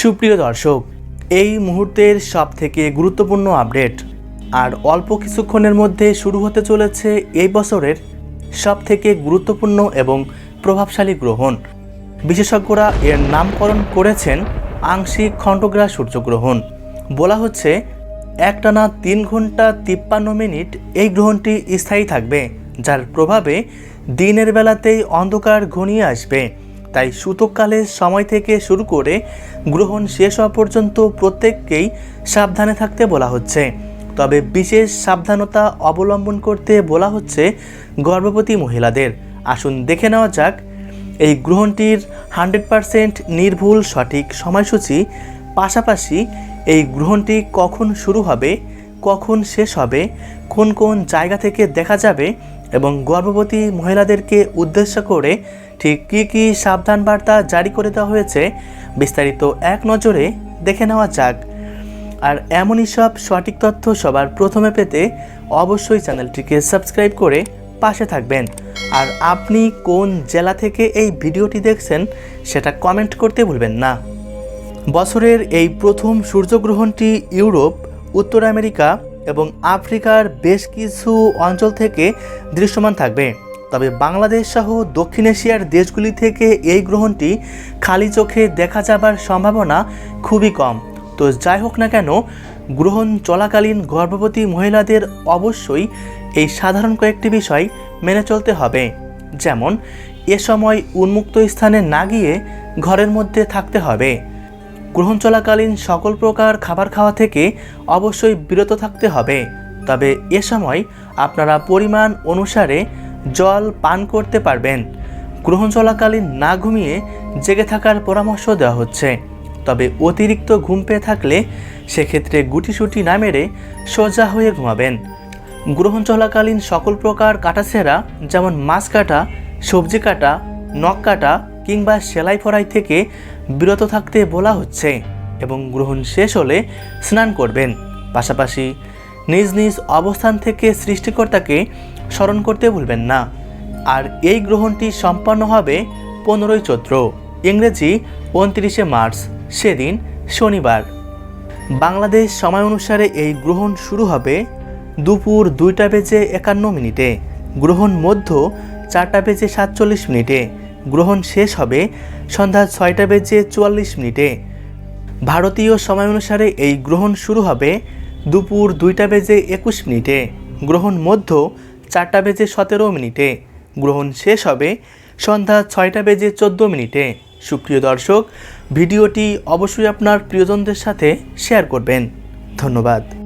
সুপ্রিয় দর্শক, এই মুহূর্তের সব থেকে গুরুত্বপূর্ণ আপডেট আর অল্প কিছুক্ষণের মধ্যে শুরু হতে চলেছে এই বছরের সব থেকে গুরুত্বপূর্ণ এবং প্রভাবশালী গ্রহণ। বিশেষজ্ঞরা এর নামকরণ করেছেন আংশিক খণ্ডগ্রাস সূর্যগ্রহণ। বলা হচ্ছে, একটানা তিন ঘণ্টা তিপ্পান্ন মিনিট এই গ্রহণটি স্থায়ী থাকবে, যার প্রভাবে দিনের বেলাতেই অন্ধকার ঘনিয়ে আসবে। তাই সূতককালের সময় থেকে শুরু করে গ্রহণ শেষ হওয়া পর্যন্ত প্রত্যেককেই সাবধানে থাকতে বলা হচ্ছে। তবে বিশেষ সাবধানতা অবলম্বন করতে বলা হচ্ছে গর্ভবতী মহিলাদের। আসুন দেখে নেওয়া যাক। এই গ্রহণটির হান্ড্রেড পারসেন্ট নির্ভুল সঠিক সময়সূচি। পাশাপাশি এই গ্রহণটি কখন শুরু হবে কখন শেষ হবে, কোন কোন জায়গা থেকে দেখা যাবে এবং গর্ভবতী মহিলাদেরকে উদ্দেশ্য করে ঠিক কী কী সাবধান বার্তা জারি করে দেওয়া হয়েছে, বিস্তারিত এক নজরে দেখে নেওয়া যাক। আর এমনই সব সঠিক তথ্য সবার প্রথমে পেতে অবশ্যই চ্যানেলটিকে সাবস্ক্রাইব করে পাশে থাকবেন। আর আপনি কোন জেলা থেকে এই ভিডিওটি দেখছেন, সেটা কমেন্ট করতে ভুলবেন না। বছরের এই প্রথম সূর্যগ্রহণটি ইউরোপ উত্তর আমেরিকা এবং আফ্রিকার বেশ কিছু অঞ্চল থেকে দৃশ্যমান থাকবে। তবে বাংলাদেশ সহ দক্ষিণ এশিয়ার দেশগুলি থেকে এই গ্রহণটি খালি চোখে দেখা যাবার সম্ভাবনা খুবই কম। তো যাই হোক না কেন, গ্রহণ চলাকালীন গর্ভবতী মহিলাদের অবশ্যই এই সাধারণ কয়েকটি বিষয় মেনে চলতে হবে। যেমন, এ সময় উন্মুক্ত স্থানে না গিয়ে ঘরের মধ্যে থাকতে হবে। গ্রহণ চলাকালীন সকল প্রকার খাবার খাওয়া থেকে অবশ্যই বিরত থাকতে হবে। তবে এ সময় আপনারা পরিমাণ অনুসারে জল পান করতে পারবেন। গ্রহণ চলাকালীন না ঘুমিয়ে জেগে থাকার পরামর্শ দেওয়া হচ্ছে। তবে অতিরিক্ত ঘুম পেয়ে থাকলে সেক্ষেত্রে গুটিসুটি না মেরে সোজা হয়ে ঘুমাবেন। গ্রহণ চলাকালীন সকল প্রকার কাটাছেঁড়া, যেমন মাছ কাটা, সবজি কাটা, নখ কাটা কিংবা সেলাই ফড়াই থেকে বিরত থাকতে বলা হচ্ছে এবং গ্রহণ শেষ হলে স্নান করবেন। পাশাপাশি নিজ নিজ অবস্থান থেকে সৃষ্টিকর্তাকে স্মরণ করতে ভুলবেন না। আর এই গ্রহণটি সম্পন্ন হবে পনেরোই চৈত্র, ইংরেজি উনত্রিশে মার্চ, সেদিন শনিবার। বাংলাদেশ সময় অনুসারে এই গ্রহণ শুরু হবে দুপুর দুইটা বেজে একান্ন মিনিটে, গ্রহণ মধ্য চারটা বেজে সাতচল্লিশ মিনিটে। গ্রহণ শেষ হবে সন্ধ্যা ছয়টা বেজে চুয়াল্লিশ মিনিটে। ভারতীয় সময় অনুসারে এই গ্রহণ শুরু হবে দুপুর দুইটা বেজে একুশ মিনিটে। গ্রহণ মধ্য চারটা বেজে সতেরো মিনিটে। গ্রহণ শেষ হবে সন্ধ্যা ছয়টা বেজে চোদ্দ মিনিটে। সুপ্রিয় দর্শক, ভিডিওটি অবশ্যই আপনার প্রিয়জনদের সাথে শেয়ার করবেন। ধন্যবাদ।